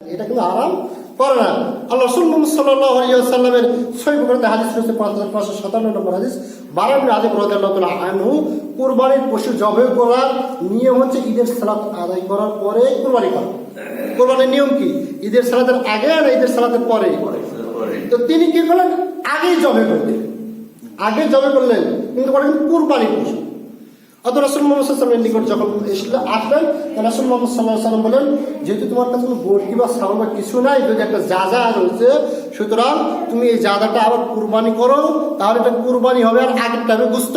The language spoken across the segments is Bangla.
এটা কিন্তু আরাম করে না। আল্লাহ বুখারিতে হাদিস রয়েছে পাঁচ হাজার পাঁচশো সাতান্ন নম্বর কুরবানির পশু জবে করার নিয়ম হচ্ছে ঈদের সালাত আদায় করার পরে কুরবানি করা। কোরবানির নিয়ম কি? ঈদের সালাতের আগে আর ঈদের সালাতের পরে? তো তিনি কি করলেন? আগেই জবে করলেন। আগে জবে করলেন। কিন্তু করেন কুরবানি পশু। অত রাসুল নিকট যখন মোহাম্মদ সাল্লাহ বলেন যেহেতু তোমার কাছে বা সাল বা কিছু নাই, যদি একটা রয়েছে, সুতরাং তুমি এই আবার কুরবানি করো, তাহলে এটা কুরবানি হবে আর আগেরটা হবে গুস্ত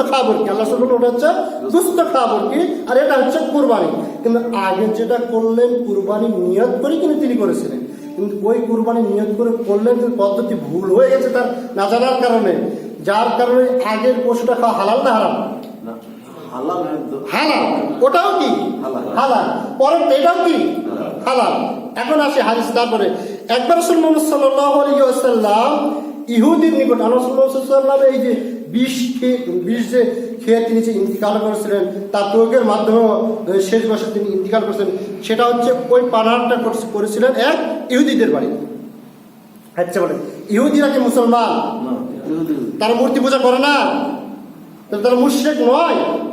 আল্লাহ ওটা হচ্ছে গুস্ত খাওয়া বরকি আর এটা হচ্ছে কুরবানি। কিন্তু আগে যেটা করলেন, কুরবানি নিয়ত করে কিন্তু তিনি করেছিলেন। কিন্তু ওই কুরবানি নিয়ত করে করলেন পদ্ধতি ভুল হয়ে গেছে তার না জানার কারণে। যার কারণে আগের পশুটা খাওয়া হালাল না হারাম। হালাল ওটাও কি? হালাল। পরের এটাও কি? হালাল। এখন আসে হাদিস তারপরে একবার রসুল মোহাম্মদ আলিয়াল্লাম ইহুদির নিকট আল্লাহ সাল্লাম এই যে বিষ খেয়ে বিষ যে খেয়ে তিনি যে ইন্তিকাল করেছিলেন তার প্রয়োগের মাধ্যমে শেষ বছর তিনি ইন্তিকাল করেছেন সেটা হচ্ছে ওই পানারটা করছে- করেছিলেন এক ইহুদিদের বাড়ি। আচ্ছা বলে ইহুদিরা কি মুসলমান? তারা মূর্তি পূজা করে না? তারা মুশ্রেক নয়?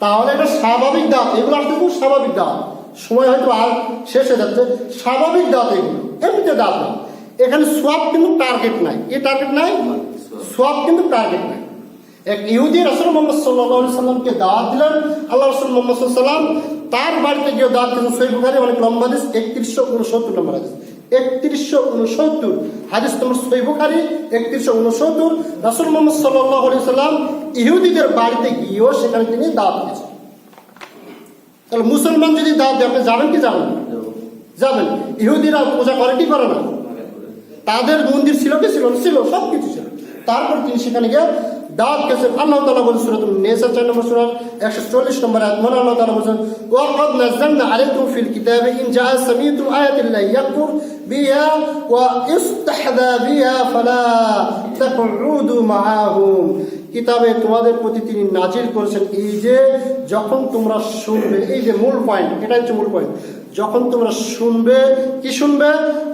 তাহলে এটা স্বাভাবিক দাঁত, এগুলো আসতে খুব স্বাভাবিক দাঁত। সময় হয়তো আর শেষ হয়ে যাচ্ছে। স্বাভাবিক দাঁত এগুলো, এমনিতে দাঁত না। এখানে সোয়াব কিন্তু টার্গেট নাই। এ টার্গেট নাই? সোয়াব কিন্তু টার্গেট নাই। এক ইহুদি রসুল মোহাম্মদ সাল্লাহ সাল্লামকে দাওয়াত দিলেন। আল্লাহ রসুল মোহাম্মদ সাল্লাম তার বাড়িতে গিয়ে দাওয়াত দিলেন সৈব বুখারি অনেক লম্বা হাদিস, একত্রিশশো উনসত্তর নম্বর হাদিস। একত্রিশশো উনসত্তর। হাদিস নম্বর সৈব একত্রিশশো উনসত্তর। রসুল মোহাম্মদ সাল্লাম ইহুদিদের বাড়িতে গিয়েও সেখানে তিনি দাওয়াত দিয়েছেন। তাহলে মুসলমান যদি দাওয়াত দেয়, আপনি যাবেন কি যাবেন? না? যাবেন। ইহুদিরা পূজা করে কি করে না? তাদের মন্দির ছিল কি? ছিল? ছিল সব কিছু ছিল। তারপর তিনি সেখানে গিয়ে দাওয়াত গেছেন আল্লাহ তালা বলে সুরত নেসা চার নম্বর সুরাত একশো চল্লিশ নম্বর আয়াত। মানে আল্লাহ তালা বলছেন, ওয়াকাদ নাযালনা আলাইকুম ফিল কিতাবে ইন জাআ সামিতুম আয়াতিল্লাহি ইয়াকফুর বিহা ওয়া ইস্তাহদা বিহা ফালা তাকউদু মাআহুম। কিতাবে তোমাদের প্রতি তিনি নাজিল করেছেন এই যে, যখন তোমরা শুনবে, এই যে মূল পয়েন্ট এটা হচ্ছে মূল পয়েন্ট যখন তোমরা শুনবে, কি শুনবে?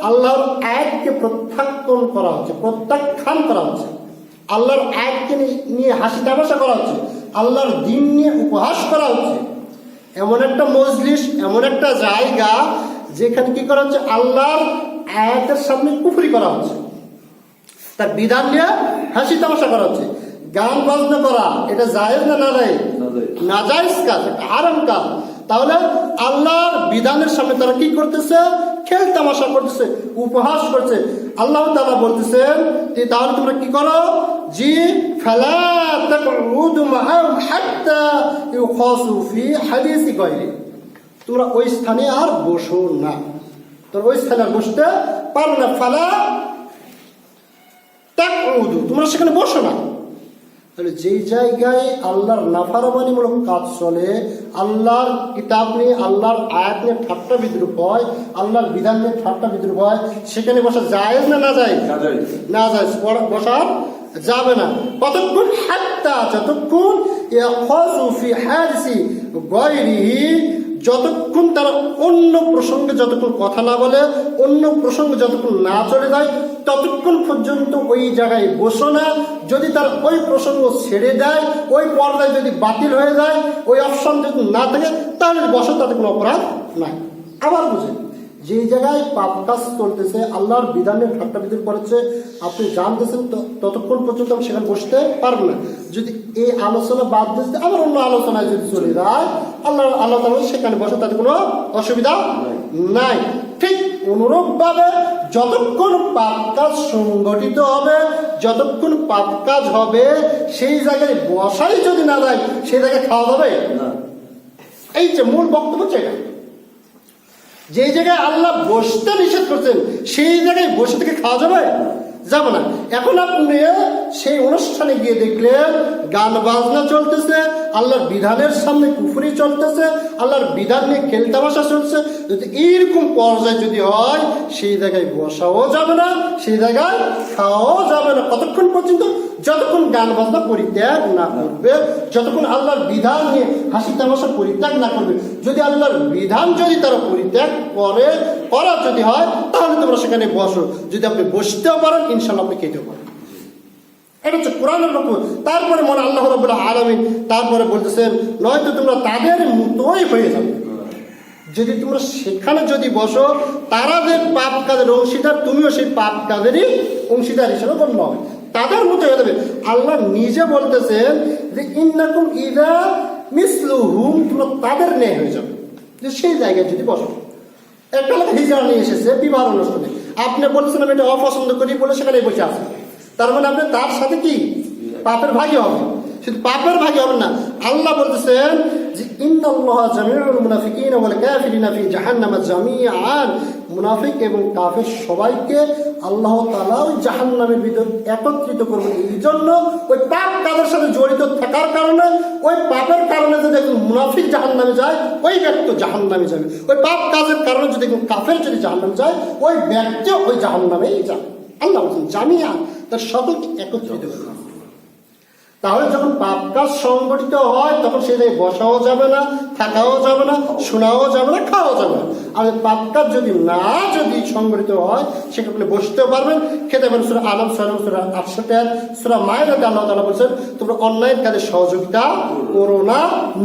আল্লাহর আয়াতকে প্রত্যাখ্যান করা হচ্ছে, প্রত্যাখ্যান করা হচ্ছে। আল্লাহর আয়াতকে নি- নিয়ে হাসি তামাশা করা হচ্ছে আল্লাহর দিন নিয়ে উপহাস করা হচ্ছে এমন একটা মজলিস এমন একটা জায়গা যেখানে কি করা হচ্ছে আল্লাহর আয়াতের সামনে কুফরি করা হচ্ছে তার বিধান নিয়ে হাসি তামাশা করা হচ্ছে গান বাজনা করা এটা জায়েজ না না জায়েজ নাজায়েজ। নাজাইজ কাজ এটা হারাম কাজ। তাহলে আল্লাহর বিধানের সামনে তারা কি করতেছে? খেল তামাশা করতেছে, উপহাস করছে। আল্লাহ তাআলা বলতেছেন যে তাহলে তোমরা কি করো? জি, ফেলা তোমরা ওই স্থানে আর বসো না। তোমরা ওই স্থানে আর বসতে পারো না। ফেলা তোমরা সেখানে বসো না। তাহলে যেই জায়গায় আল্লাহর নাফারমানিমূলক কাজ চলে আল্লাহর কিতাব নিয়ে আল্লাহর আয়াত নিয়ে ঠাট্টা বিদ্রুপ হয় আল্লাহর বিধান নিয়ে ঠাট্টা বিদ্রুপ হয় সেখানে বসা যায় না না যায় না যায় বসা যাবে না। কতক্ষণ? হাত্তা যতক্ষণ যতক্ষণ তারা অন্য প্রসঙ্গে যতক্ষণ কথা না বলে, অন্য প্রসঙ্গে যতক্ষণ না চলে যায়, ততক্ষণ পর্যন্ত ওই জায়গায় বসো না। যদি তার ওই প্রসঙ্গ ছেড়ে দেয়, ওই পর্দায় যদি বাতিল হয়ে যায়, ওই অপশন যদি না থাকে, তাহলে বসো তাতে কোনো অপরাধ নাই। আবার বুঝেন যে জায়গায় পাপ কাজ চলতেছে আল্লাহর বিধানের ঠাট্টা বিধান করেছে আপনি জানতেছেন তো- ততক্ষণ পর্যন্ত আমি সেখানে বসতে পারব না। যদি এই আলোচনা বাদ দিতে আবার অন্য আলোচনায় যদি চলে যায় আল্লাহ আল্লাহ তালা সেখানে বসে তাতে কোনো অসুবিধা নাই। ঠিক অনুরূপ ভাবে যতক্ষণ পাপ কাজ সংগঠিত হবে যতক্ষণ পাপ কাজ হবে সেই জায়গায় বসাই যদি না যায় সেই জায়গায় খাওয়া যাবে? না। এই যে মূল বক্তব্য হচ্ছে এটা। যে জায়গায় আল্লাহ বসতে নিষেধ করছেন সেই জায়গায় বসে থেকে খাওয়া যাবে? যাবে না। এখন আপনি সেই অনুষ্ঠানে গিয়ে দেখলেন গান বাজনা চলতেছে, আল্লাহর বিধানের সামনে কুফুরি চলতেছে, আল্লাহর বিধান নিয়ে খেলতামাশা চলছে। যদি এইরকম পর্যায়ে যদি হয়, সেই জায়গায় বসাও যাবে না, সেই জায়গায় খাওয়াও যাবে না। কতক্ষণ পর্যন্ত? যতক্ষণ গান বাজনা পরিত্যাগ না করবে, যতক্ষণ আল্লাহর বিধান নিয়ে হাসি তামাশা পরিত্যাগ না করবে, যদি আল্লাহর বিধান যদি তারা পরিত্যাগ করে করা যদি হয়, তাহলে তোমরা সেখানে বসো। যদি আপনি বসতেও পারেন ইনশাল্লাহ আপনি খেতেও পারেন। এটা হচ্ছে কোরআনের লক্ষ্য তারপরে মনে আল্লাহ রবুল্লাহ আলমিন তারপরে বলতেছেন, নয়তো তোমরা তাদের মতোই হয়ে যাবে। যদি তোমরা সেখানে যদি বসো, তারা যে পাপ কাজের অংশীদার, তুমিও সেই পাপ কাজেরই অংশীদার হিসেবে গণ্য হবে। তাদের মতো হয়ে যাবে। আল্লাহ নিজে বলতেছেন যে, ইন্নাকুম ইদা মিসলুহুম তোমরা তাদের ন্যায় হয়ে যাবে। যে সেই জায়গায় যদি বসো। একটা হিজড়া নিয়ে এসেছে, বিবাহ অনুষ্ঠানে। আপনি বলছেন আমি এটা অপছন্দ করি বলে সেখানে বসে আসবে তার মানে আপনি তার সাথে কি? পাপের ভাগই হবে। শুধু পাপের ভাগে হবে না। আল্লাহ বলতেছেন যে, ইন্নাল্লাহ জামিউল মুনাফিকিন ওয়াল কাফিরিনা ফি জাহান্নাম জামিআন। মুনাফিক এবং কাফের সবাইকে আল্লাহ তাআলা ওই জাহান্নামের ভিতর একত্রিত করবেন। এই জন্য ওই পাপ কাজের সাথে জড়িত থাকার কারণে, ওই পাপের কারণে যদি একজন মুনাফিক জাহান্নামে যায়, ওই ব্যক্তি জাহান্নামে যাবে। ওই পাপ কাজের কারণে যদি একজন কাফের যদি জাহান্নামে যায়, ওই ব্যক্তিও ওই জাহান্নামেই যায় আল্লাহ বলছেন জামিয়া তার সকলকে একত্রিত করবে তাহলে যখন পাপ কাজ সংগঠিত হয়, তখন জায়গায় বসাও যাবে না, থাকাও যাবে না, শোনাও যাবে না, খাওয়াও যাবে না। আর পাপ কাজ যদি না যদি সংগঠিত হয় সেখানে বসতেও পারবেন। খেতে পারেন সুরা আলম সালাম সুরা আটশো সুরা মায়ের আল্লাহ তালা বলছেন, তোমরা অন্যায়ের কাজে সহযোগিতা করো না,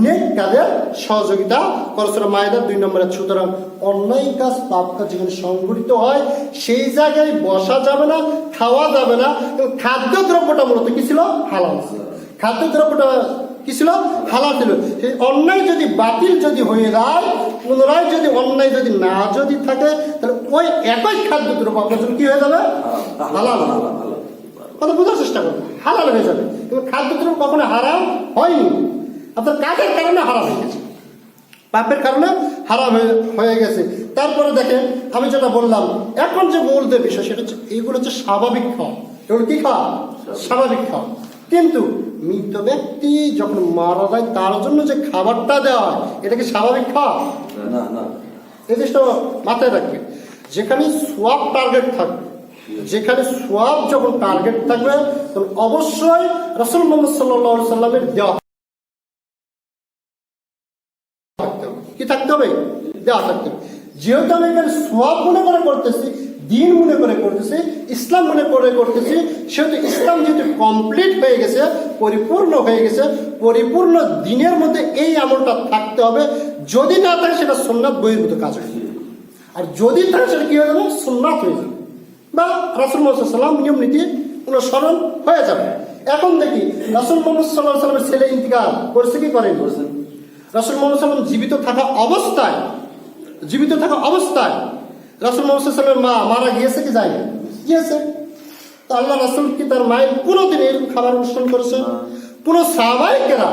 নেক কাজের সহযোগিতা করো। সুরা মায়ের দুই নম্বরের সুতরাং অন্যায় কাজ, পাপ কাজ যেখানে সংগঠিত হয়, সেই জায়গায় বসা যাবে না, খাওয়া যাবে না, এবং খাদ্য দ্রব্যটা মূলত কি ছিল? হালাল ছিল। খাদ্য দ্রব্যটা কি ছিল? হালাল ছিল। সেই অন্যায় যদি বাতিল যদি হয়ে যায় পুনরায় যদি অন্যায় যদি না যদি থাকে তাহলে ওই একই খাদ্য দ্রব্য আপনার জন্য কি হয়ে যাবে? হালাল। কথা বোঝার চেষ্টা করবেন হালাল হয়ে যাবে। কিন্তু খাদ্য দ্রব্য কখনো হারাম হয়নি। আপনার কাজের কারণে হারাম হয়ে গেছে। পাপের কারণে হারাম হয়ে হয়ে গেছে। তারপরে দেখেন আমি যেটা বললাম এখন যে মূল যে বিষয় সেটা হচ্ছে এইগুলো হচ্ছে স্বাভাবিক খাওয়া। এগুলো কি খাওয়া? স্বাভাবিক খাওয়া। কিন্তু মৃত ব্যক্তি যখন মারা যায় তার জন্য যে খাবারটা দেওয়া হয় এটা কি স্বাভাবিক খাওয়া না না এই জিনিসটা মাথায় রাখবে যেখানে সোয়াব টার্গেট থাকবে যেখানে সোয়াব যখন টার্গেট থাকবে তখন অবশ্যই রসুল মোহাম্মদ সাল্লাহ সাল্লামের দেওয়া থাকতে হবে। কি থাকতে হবে? দেওয়া থাকতে হবে। যেহেতু আমি এখানে সোয়াব মনে করে করতেছি দিন মনে করে করতেছি, ইসলাম মনে করে করতেছি, সেহেতু ইসলাম যেহেতু কমপ্লিট হয়ে গেছে, পরিপূর্ণ হয়ে গেছে, পরিপূর্ণ দিনের মধ্যে এই আমলটা থাকতে হবে। যদি না থাকে সেটা সোননাথ বহির্ভূত কাজ হয়ে যাবে। আর যদি থাকে সেটা কি হয়ে যাবে? সোননাথ হয়ে যাবে। বা রাসুল সাল্লাম নিয়ম নীতি অনুসরণ হয়ে যাবে। এখন দেখি, রাসুল মোহাম্মদ সাল্লাহ সাল্লামের ছেলে ইন্তিকাল করছে কি করেন? করছেন রাসুল মোহাম্মদ সাল্লাম জীবিত থাকা অবস্থায়, জীবিত থাকা অবস্থায় রাসুল মোহাম্মদ সাল্লামের মা মারা গিয়েছে কি যায়নি গিয়েছে। তো আল্লাহ রাসুল কি তার মায়ের কোনোদিন এরকম খাবার অনুষ্ঠান করেছে? কোন সাহবাহিকেরা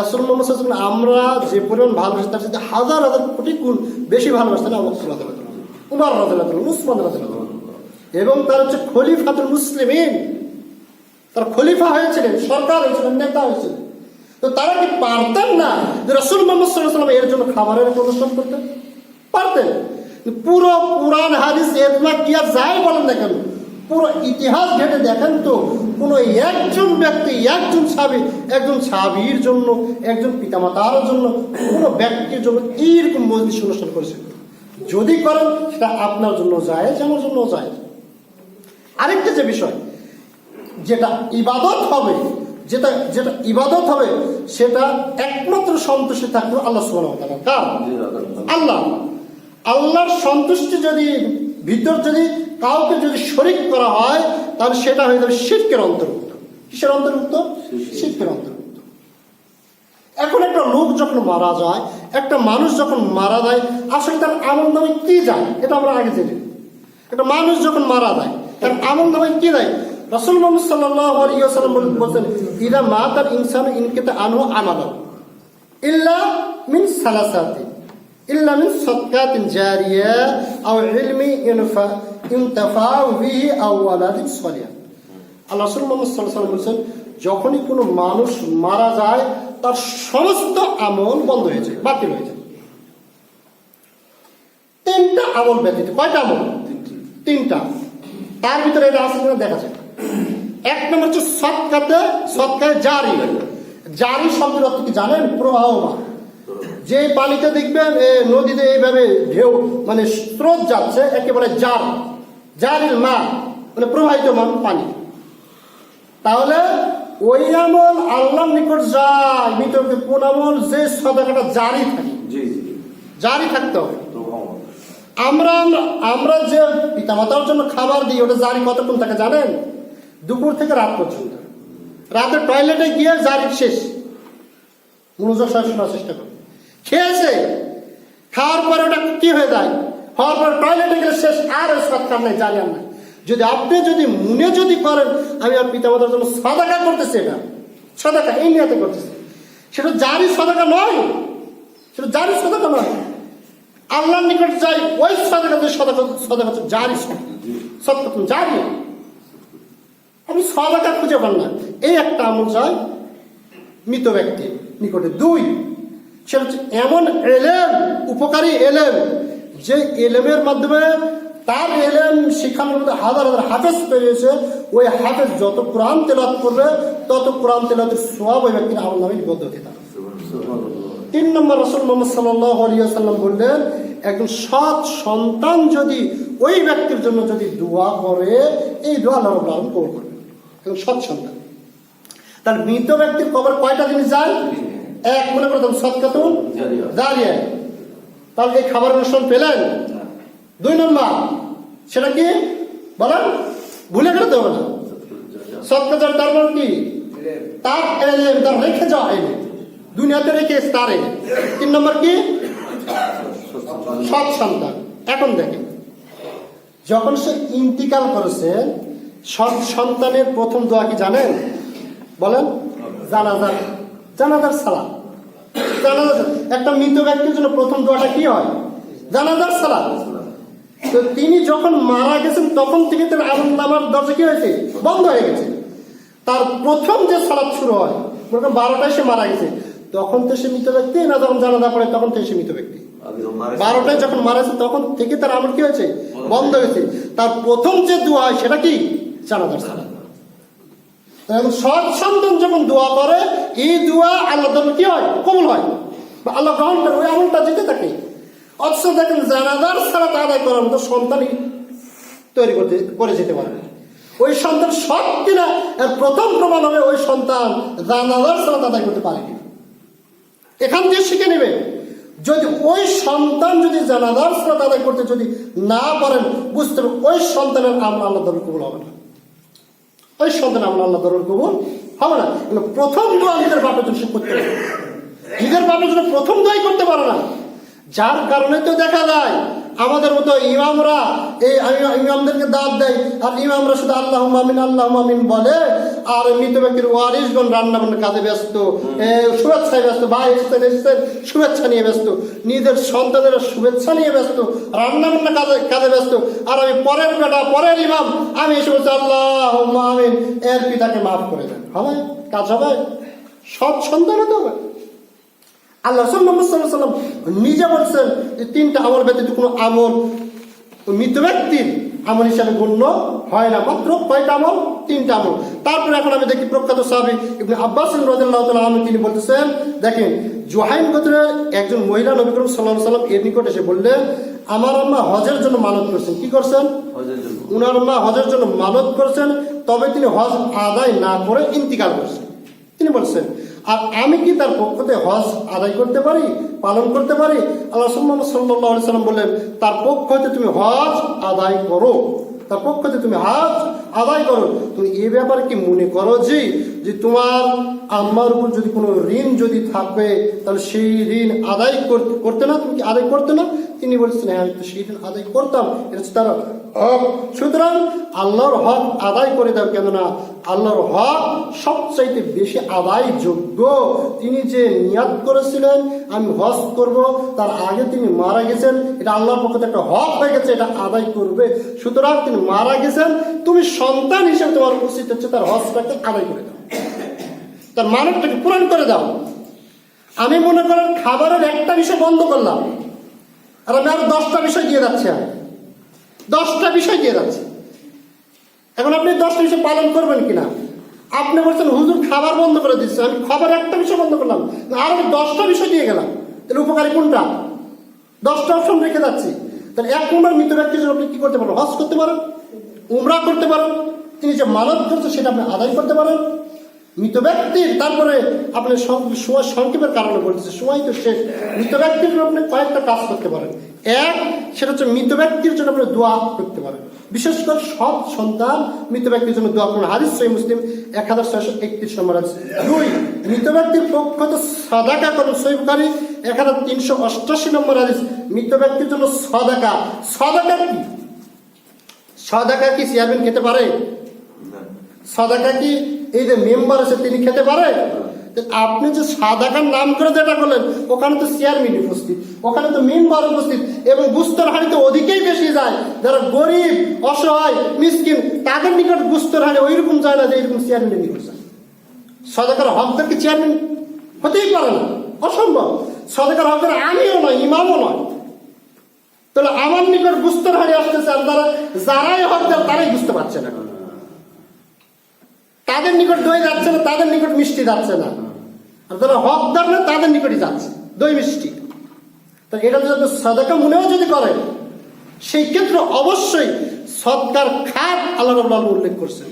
রাসুল মোহাম্মদ আমরা যে পরিমাণ ভালোবাসি তার সাথে হাজার হাজার কোটি গুণ বেশি ভালোবাসতেন আবু সাল্লাহ উমার রাজুল্লাহ উসমান রাজুল্লাহ এবং তার হচ্ছে খলিফা খলিফাতুল মুসলিমিন। তার খলিফা হয়েছিলেন সরকার হয়েছিলেন নেতা হয়েছিলেন। তো তারা কি পারতেন না যে রসুল মোহাম্মদ সাল্লাম এর জন্য খাবারের প্রদর্শন করতেন? পারতেন। পুরো পুরাণ হাদিস এতমা কি আর যাই বলেন না কেন? পুরো ইতিহাস ঘেটে দেখেন তো কোনো একজন ব্যক্তি একজন সাবি একজন সাবির জন্য একজন পিতামাতার জন্য কোনো ব্যক্তির জন্য এইরকম মজলিস অনুষ্ঠান করেছেন। যদি করেন সেটা আপনার জন্য যায় আমার জন্য যায়। আরেকটা যে বিষয় যেটা ইবাদত হবে যেটা যেটা ইবাদত হবে সেটা একমাত্র সন্তুষ্টি থাকবে আল্লাহ কার? আল্লাহ। আল্লাহর সন্তুষ্টি যদি ভিতর যদি কাউকে যদি শরিক করা হয় তাহলে সেটা হয়ে যাবে শিরকের অন্তর্ভুক্ত। কিসের অন্তর্ভুক্ত? শিরকের। অন্তর্ভুক্ত। এখন একটা লোক যখন মারা যায় একটা মানুষ যখন মারা যায় আসলে তার আমল নামে কি যায় এটা আমরা আগে জেনে একটা মানুষ যখন মারা যায় তার আমল নামে কি যায়? রসুল মোহাম্মদ সাল্লাহ আলিয়াল্লাম বলছেন ইরা মা তার ইনসান ইনকেতে আনু আমাদাও ইল্লা মিন সালাসাতি। মিন সদকাতিন জারিয়া আও ইলমি ইনফা ইনতাফাউ বিহি আও ওয়ালাদিন সলিহা আল্লাহ মুহাম্মদ আলাইহি বলছেন, যখনই কোনো মানুষ মারা যায়, তার সমস্ত আমল বন্ধ হয়ে যায়, বাতিল হয়ে যায়। তিনটা আমল ব্যতীত, কয়টা আমল? তিনটা। তার ভিতরে এটা আছে দেখা যায় এক নম্বর হচ্ছে সৎকাতে সৎকায় জারি। জারি শব্দের অর্থ কি জানেন? প্রবাহমান। যে পানিতে দেখবেন নদীতে এইভাবে ঢেউ মানে স্রোত যাচ্ছে একেবারে জার জারির মা মানে প্রবাহিতমান পানি। তাহলে ওই আমল আল্লাহর নিকট যায় মৃতকে কোন আমল যে সদাকাটা জারি থাকে। জারি থাকতে হবে। আমরা আমরা যে পিতামাতার জন্য খাবার দিই ওটা জারি কতক্ষণ থাকে জানেন? দুপুর থেকে রাত পর্যন্ত। রাতে টয়লেটে গিয়ে জারি শেষ। মনোযোগ শোনার চেষ্টা করুন। খেয়েছে। খাওয়ার পরে ওটা কি হয়ে যায়? খাওয়ার পর টয়লেটে গেলে শেষ, আর ওই সৎকার নেই, জানি আর নাই যদি আপনি যদি মনে যদি করেন, আমি আর পিতামাতার জন্য সদাকা করতেছি এটা। সদাকা, এই নিয়াতে করতেছি। সেটা জারি সদাকা নয়। সেটা জারি সদাকা নয়। আল্লাহর নিকট যাই, ওই সদাকা যে সদাকা সদাকা হচ্ছে জারি সৎকার জারি। আপনি সদাকা খুঁজে পান না। এই একটা আমল চাই, মৃত ব্যক্তি নিকটে। দুই হচ্ছে এমন এলেম, উপকারী এলেম, যে এলেমের মাধ্যমে তার এলেম শিক্ষার মধ্যে হাজার হাজার হাফেজ পেরিয়েছে ওই হাফেজ যত কোরআন তেলাত করবে, তত কোরআন তেলাতের সব ওই ব্যক্তির আমার নামে নিবদ্ধ হতে তিন নম্বর রসুল মোহাম্মদ সাল্লাহ আলিয়াল্লাম বললেন, একজন সৎ সন্তান যদি ওই ব্যক্তির জন্য যদি দোয়া করে, এই দোয়া আল্লাহ রাব্বুল আলামিন কবুল করবেন। একজন সৎ সন্তান। তার মৃত ব্যক্তির কবর কয়টা জিনিস যায়? এক মনে করতাম সৎকাতুন। দাঁড়িয়ে তাহলে এই খাবার অনুষ্ঠান পেলেন? দুই নম্বর সেটা কি? বলেন ভুলে গেলে হবে না। সৎকাচার তার মানে কি? তার এলেম তার রেখে যাওয়া এলেম। দুনিয়াতে রেখে তার। তিন নম্বর কি? সৎ সন্তান। এখন দেখেন যখন সে ইন্তিকাল করেছেন সৎ সন্তানের প্রথম দোয়া কি জানেন? বলেন জানাজার জানাজার সালাম। জানাজার একটা মৃত ব্যক্তির জন্য প্রথম দোয়াটা কি হয়? জানাজার সালাম তো তিনি যখন মারা গেছেন তখন থেকে তার আগুন নামার দরজা কি হয়েছে? বন্ধ হয়ে গেছে। তার প্রথম যে সালাদ শুরু হয় মনে বারোটায় সে মারা গেছে। তখন তো সে মৃত ব্যক্তি না যখন জানাজা পড়ে তখন থেকে সে মৃত ব্যক্তি। বারোটায় যখন মারা গেছে তখন থেকে তার আমল কি হয়েছে? বন্ধ হয়েছে। তার প্রথম যে দোয়া হয় সেটা কি? জানাজার সালাদ এবং সৎ সন্তান যখন দোয়া করে, এই দোয়া আল্লাহ কি হয়? কবুল হয়। বা আল্লাহ গ্রহণ করে, ওই আমলটা যেতে থাকে। অথচ দেখেন জানাজার সালাত আদায় করার মতো সন্তানই তৈরি করতে, করে যেতে পারে। ওই সন্তান সৎ কিনা, এর প্রথম প্রমাণ হবে ওই সন্তান জানাজার সালাত আদায় করতে পারে কিনা। এখান দিয়ে শিখে নেবে, যদি ওই সন্তান যদি জানাজার সালাত আদায় করতে যদি না পারেন, বুঝতে হবে ওই সন্তানের আমল আল্লাহ কবুল হবে না। ওই সন্তান আমরা আল্লাহ দরবার করব হবে না। প্রথম দোয়া নিজের বাপের জন্য সে করতে পারে। নিজের বাপের জন্য প্রথম দোয়াই করতে পারে না। যার কারণে তো দেখা যায় আমাদের মতো ইমামরা এই ইমা- ইমামদেরকে দাঁত দেয়। আর ইমামরা শুধু আল্লাহ মামিন আল্লাহ মামিন বলে, আর মৃত ব্যক্তির ওয়ারিসগণ রান্না বান্নার কাজে ব্যস্ত। শুভেচ্ছায় ব্যস্ত ভাই এসছেন এসছেন, শুভেচ্ছা নিয়ে ব্যস্ত। নিজের সন্তানের শুভেচ্ছা নিয়ে ব্যস্ত রান্না বান্না কাজে কাজে ব্যস্ত। আর আমি পরের বেটা, পরের ইমাম, আমি এসে বলছি আল্লাহ মামিন এর পিতাকে মাফ করে দেন। হবে? কাজ হবে? সৎ সন্তান হতে হবে। আল্লাহ রসুল মোহাম্মদ সাল্লাহ সাল্লাম নিজে বলছেন যে তিনটা আমল ব্যতীত কোনো আমল মৃত ব্যক্তির আমল হিসাবে গণ্য হয় না। মাত্র কয়টা আমল? তিনটা আমল। তারপরে এখন আমি দেখি প্রখ্যাত সাহাবি ইবনে আব্বাস রাদিয়াল্লাহু তাআলা তিনি বলতেছেন দেখেন জোহাইন গোত্রের একজন মহিলা নবী করিম আলাইহি সাল্লাম এর নিকট এসে বললেন আমার আম্মা হজের জন্য মানত করছেন। কি করছেন? হজের জন্য। উনার মা হজের জন্য মানত করছেন তবে তিনি হজ আদায় না করে ইন্তিকাল করছেন। তিনি বলছেন আর আমি কি তার পক্ষতে হজ আদায় করতে পারি, পালন করতে পারি? আল্লাহ সাল্লাহ সাল্লাম বললেন, তার পক্ষ হতে তুমি হজ আদায় করো। তার পক্ষ হতে তুমি হজ আদায় করো। তুমি এ ব্যাপারে কি মনে করো যে যে তোমার আম্মার উপর যদি কোনো ঋণ যদি থাকবে, তাহলে সেই ঋণ আদায় করতে না? তুমি কি আদায় করতে না? তিনি বলছেন হ্যাঁ আমি তো ঋণ আদায় করতাম, এটা তার হক। সুতরাং আল্লাহর হক আদায় করে দাও, কেননা আল্লাহর হক সবচাইতে বেশি আদায় যোগ্য তিনি যে নিয়াদ করেছিলেন, আমি হজ করব, তার আগে তিনি মারা গেছেন, এটা আল্লাহর পক্ষ থেকে একটা হক হয়ে গেছে, এটা আদায় করবে। সুতরাং তিনি মারা গেছেন, তুমি সন্তান হিসেবে তোমার উচিত হচ্ছে তার হজটাকে আদায় করে দাও। তার মানবটাকে পূরণ করে দাও। আমি মনে করেন খাবারের একটা বিষয় বন্ধ করলাম। আর আমি আরও দশটা বিষয় দিয়ে যাচ্ছি আমি। দশটা বিষয় দিয়ে যাচ্ছি। এখন আপনি দশটা বিষয় পালন করবেন কিনা? আপনি বলছেন, হুজুর, খাবার বন্ধ করে দিচ্ছে। আমি খাবার একটা বিষয় বন্ধ করলাম। আর আমি দশটা বিষয় দিয়ে গেলাম। তাহলে উপকারী কোনটা? দশটা অপশন রেখে যাচ্ছি। তাহলে এক নম্বর মৃত ব্যক্তির জন্য আপনি কি করতে পারেন? হজ করতে পারেন, উমরা করতে পারেন। তিনি যে মানত করছে সেটা আপনি আদায় করতে পারেন। মৃত ব্যক্তির তারপরে আপনি সং- সময় সংক্ষেপের কারণে বলতেছে সময় তো শেষ। মৃত ব্যক্তির জন্য আপনি কয়েকটা কাজ করতে পারেন। এক সেটা হচ্ছে মৃত ব্যক্তির জন্য আপনি দোয়া করতে পারেন। বিশেষ করে সব সন্তান মৃত ব্যক্তির জন্য দোয়া করুন হাদিস সহি মুসলিম এক হাজার ছয়শো একত্রিশ নম্বর আছে দুই মৃত ব্যক্তির পক্ষ তো সদাকা করুন সহি বুখারী এক হাজার তিনশো অষ্টাশি নম্বর হাদিস। মৃত ব্যক্তির জন্য সদাকা। সদাকা কি? সদাকা কি? চেয়ারম্যান খেতে পারে? সদাকা কি? এই যে মেম্বার আছে, তিনি খেতে পারে? আপনি যে সাদাকার নাম করে যেটা করলেন, ওখানে তো চেয়ারম্যান উপস্থিত, ওখানে তো মেম্বার উপস্থিত, এবং গুস্তর হাড়ি তো ওদিকেই বেশি যায়। যারা গরিব, অসহায়, মিসকিন, তাদের নিকট গুস্তর হাড়ি ওই রকম যায় না যে এরকম চেয়ারম্যান নিকট যায়। সদাকার হকদার কি চেয়ারম্যান হতেই পারে না। অসম্ভব। সদাকার হকদার আমিও নয়, ইমামও নয়। তাহলে আমার নিকট বুঝতে হারিয়ে আসতেছে, আর তারা যারাই হকদার তারাই বুঝতে পারছে না। তাদের নিকট দই যাচ্ছে না, তাদের নিকট মিষ্টি যাচ্ছে না। আর যারা হকদার না, তাদের নিকটই যাচ্ছে, দই মিষ্টি। তো এটা যদি সদাকা মনেও যদি করে সেই ক্ষেত্রে অবশ্যই সৎকার খাত আল্লাহ রব্লা উল্লেখ করছেন।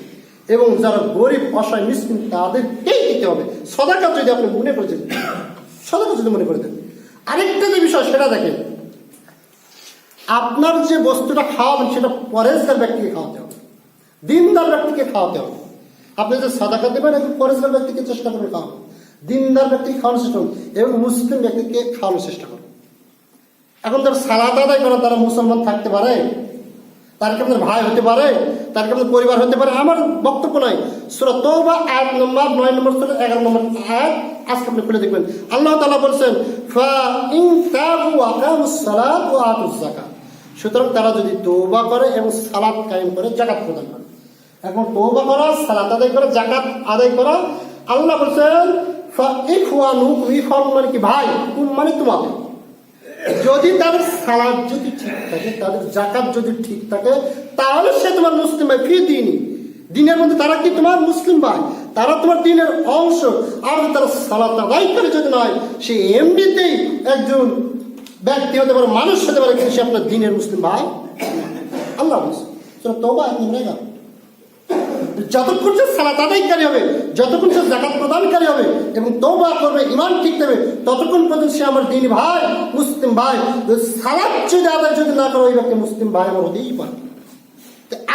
এবং যারা গরিব, অসহায়, মিসকিন, তাদেরকেই দিতে হবে। সদাকা যদি আপনি মনে করে দেন সদাকা যদি মনে করে দেন। আরেকটা যে বিষয়, সেটা দেখেন। আপনার যে বস্তুটা খাওয়াবেন, সেটা পরেজদার ব্যক্তিকে খাওয়াতে হবে। দিনদার ব্যক্তিকে খাওয়াতে হবে। আপনি যে সাদাকা দেবেন একটু পরেজগার ব্যক্তিকে চেষ্টা করে খাওয়ান দিনদার ব্যক্তিকে খাওয়ানোর চেষ্টা করুন এবং মুসলিম ব্যক্তিকে খাওয়ানোর চেষ্টা করুন। এখন তার সালাত আদায় করা তারা মুসলমান থাকতে পারে, তার কি আপনার ভাই হতে পারে, তার কি আপনার পরিবার হতে পারে, আমার বক্তব্য নয় সুরা তৌবা আট নম্বর নয় নম্বর সুরা, এগারো নম্বর আয়াত আজকে আপনি খুলে দেখবেন। আল্লাহ তালা বলছেন, ফা যাকাত। সুতরাং তারা যদি তৌবা করে এবং সালাত কায়েম করে জাকাত প্রদান করে। এখন তৌবা করা সালাত আদায় করা জাকাত আদায় করা। আল্লাহ বলছেন ইখওয়ানুকুম ইখওয়ান মানে কি ভাই? মানে তোমাদের। যদি তাদের সালাদ যদি ঠিক থাকে তাদের জাকাত যদি ঠিক থাকে, তাহলে সে তোমার মুসলিম ভাই, ফি দিনই দিনের মধ্যে তারা কি তোমার মুসলিম ভাই? তারা তোমার দিনের অংশ। আর তারা সালাত আদায় করে যদি নয়, সে এমনিতেই একজন ব্যক্তি হতে পারে, মানুষ হতে পারে সে আপনার দিনের মুসলিম ভাই। আল্লাহ তোবা এক নম্বরে যতক্ষণ সে সালাত আদায়কারী হবে, যতক্ষণ সে জাকাত প্রদানকারী হবে এবং তৌবা করবে ইমান ঠিক দেবে ততক্ষণ পর্যন্ত সে আমার দিন ভাই, মুসলিম ভাই সালাত যদি আদায় যদি না করে, ওই ব্যক্তি মুসলিম ভাই আমার হতেই পারে।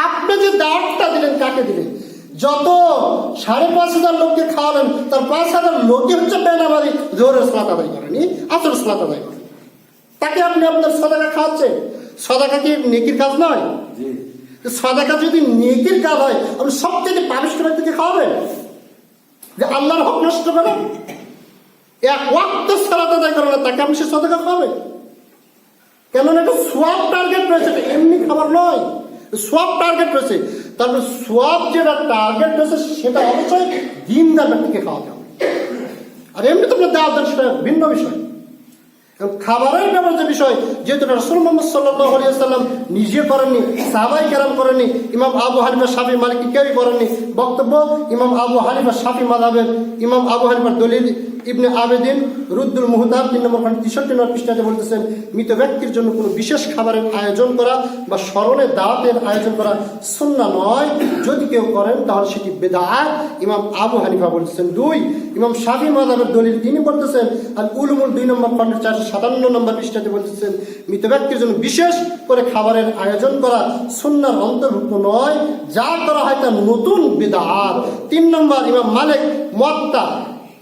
আপনি যে দাওয়াতটা দিলেন, কাকে দিলেন? যত সাড়ে পাঁচ হাজার লোককে খাওয়ালেন, তার পাঁচ হাজার লোকে হচ্ছে বেনামারি জোরে সালাত আদায় করেনি আসর সালাত আদায় করে। তাকে আপনি আপনার সদাকা খাওয়াচ্ছেন? সদাকা কি নেকির কাজ নয়? সাদাকা যদি নেকির কাজ হয় আপনি সব থেকে পাবিষ্ট ব্যক্তিকে খাওয়াবেন? যে আল্লাহর হক নষ্ট করে? এক ওয়াক্ত সালাত আদায় করে না, তাকে আপনি সে সদাকা খাওয়াবেন? কেননা একটা সোয়াব টার্গেট রয়েছে, এটা এমনি খাবার নয়। সোয়াব টার্গেট রয়েছে, তারপরে সোয়াব যেটা টার্গেট রয়েছে, সেটা অবশ্যই দিনদার ব্যক্তিকে খাওয়াতে হবে। আর এমনি তো আপনার দেওয়া সেটা ভিন্ন বিষয়। খাবারের ব্যাপার যে বিষয়, যেহেতু রসুল মোহাম্মদ সাল্লাহ আলিয়াল্লাম নিজে করেননি, সাহাবাই কেরাম করেননি, ইমাম আবু হানিফা শাফি মালিক কেউই করেননি। বক্তব্য, ইমাম আবু হানিফা শাফি মাদাবের ইমাম আবু হানিফার দলিল ইবনে আবেদিন রুদ্দুল মুহতাব তিন নম্বর খন্ড তেষট্টি নম্বর পৃষ্ঠাতে বলতেছেন, মৃত ব্যক্তির জন্য কোনো বিশেষ খাবারের আয়োজন করা বা স্মরণে দাওয়াতের আয়োজন করা সুন্না নয়। যদি কেউ করেন, তাহলে সেটি বেদাত। ইমাম আবু হানিফা বলতেছেন দুই। ইমাম শাফি মাদাবের দলিল তিনি বলতেছেন আর উলুমুল দুই নম্বর খন্ডের চারশো সাতান্ন নম্বর পৃষ্ঠাতে বলতেছেন মৃত ব্যক্তির জন্য বিশেষ করে খাবারের আয়োজন করা সুন্নার অন্তর্ভুক্ত নয়, যা করা হয় তা নতুন বিদাহার তিন নম্বর, ইমাম মালিক মত্তা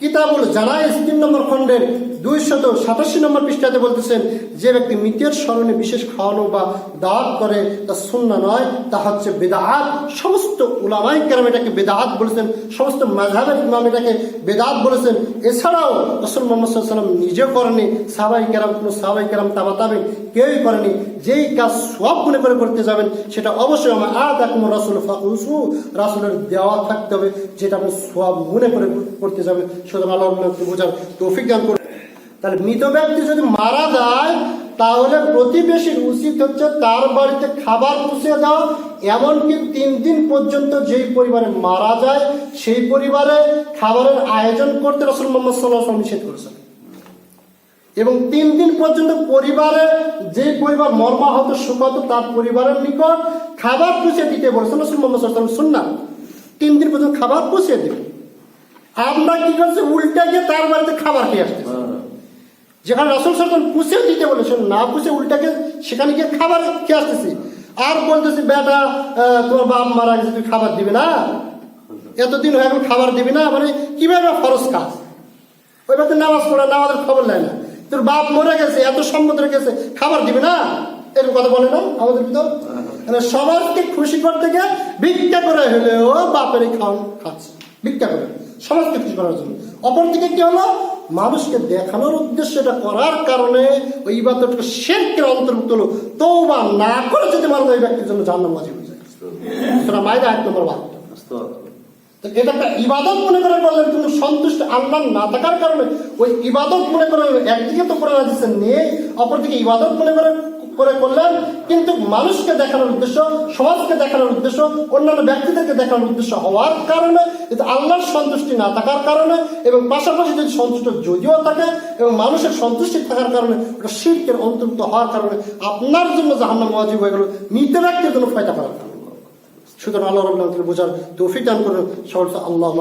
কিতাবুল জানায় তিন নম্বর খণ্ডের দুইশত সাতাশি নম্বর পৃষ্ঠাতে বলতেছেন, যে ব্যক্তি মৃতের স্মরণে বিশেষ খাওয়ানো বা দাওয়াত করে, তা সুন্না নয়, তা হচ্ছে বেদাহাত সমস্ত উলামাই কেরাম এটাকে বেদাহাত বলেছেন, সমস্ত মাঝহাবের ইমাম এটাকে বেদাত বলেছেন। এছাড়াও রসুল মোহাম্মদ সাল্লাম নিজেও করেনি সাহাবাই কেরাম, কোনো সাহাবাই কেরাম তাবা তাবেন কেউই করেনি যেই কাজ সব মনে করে করতে যাবেন, সেটা অবশ্যই আমার আদ এখন রসুল ফাকুসু, রাসুলের দেওয়া থাকতে হবে, যেটা আপনি সব মনে করে করতে যাবেন। সুতরাং আল্লাহ বোঝার তৌফিক দান করুন। তাহলে মৃত ব্যক্তি যদি মারা যায়, তাহলে প্রতিবেশীর উচিত হচ্ছে তার বাড়িতে খাবার পুষে দেওয়া এমনকি তিন দিন পর্যন্ত যেই পরিবারে মারা যায়, সেই পরিবারে খাবারের আয়োজন করতে রসুল মোহাম্মদ সাল্লাহ নিষেধ করেছেন। এবং তিন দিন পর্যন্ত পরিবারে যে পরিবার মর্মাহত সুখত তার পরিবারের নিকট খাবার পুষে দিতে বলেছেন রসুল মোহাম্মদ শুন না তিন দিন পর্যন্ত খাবার পুষিয়ে দেবে। আমরা কি করছি? উল্টে গিয়ে তার বাড়িতে খাবার খেয়ে আসতেছি। যেখানে রসুল সরকার পুষে দিতে বলেছেন, না পুষে উল্টাকে সেখানে গিয়ে খাবার খেয়ে আসতেছি? আর বলতেছি, বেটা তোমার বাপ মারা গেছে, তুই খাবার দিবি না? এতদিন হয়ে এখন খাবার দিবি না? মানে কীভাবে ফরজ কাজ? ওই বাড়িতে নামাজ পড়ে, নামাজের খবর নেয় না। তোর বাপ মরে গেছে, এত সম্পদ রেখেছে খাবার দিবি না? এরকম কথা বলে না আমাদের ভিতর? মানে সবাইকে খুশি করতে গিয়ে ভিক্ষা করে হলেও বাপের এই খাওয়ান খাচ্ছে। ভিক্ষা করে। সমাজকে খুশি করার জন্য। অপরদিকে কি হলো? মানুষকে দেখানোর উদ্দেশ্য এটা করার কারণে ওই ইবাদতটা শেরকের অন্তর্ভুক্ত হলো। তো বা না করে যদি মানুষ ওই ব্যক্তির জন্য জান্নাত মাঝে হয়ে যায়। সেটা মায়ের এক নম্বর বার্তা তো এটা একটা ইবাদত মনে করে করলেন, কিন্তু সন্তুষ্ট আল্লাহ না থাকার কারণে ওই ইবাদত মনে করে একদিকে তো করে দিচ্ছেন নিয়ে অপরদিকে ইবাদত মনে করে করে করলেন, কিন্তু মানুষকে দেখানোর উদ্দেশ্য, সমাজকে দেখানোর উদ্দেশ্য, অন্যান্য ব্যক্তিদেরকে দেখানোর উদ্দেশ্য হওয়ার কারণে কিন্তু আল্লাহর সন্তুষ্টি না থাকার কারণে, এবং পাশাপাশি যদি সন্তুষ্ট যদিও থাকে, এবং মানুষের সন্তুষ্টি থাকার কারণে, ওটা শিল্পের অন্তর্ভুক্ত হওয়ার কারণে, আপনার জন্য জাহান্নাম ওয়াজিব হয়ে গেল মৃত ব্যক্তির জন্য ফায়দা করার কারণে সুতরাং আল্লাহ রবুল্লাহ বোঝার তৌফিক দান করুন। সকল আল্লাহ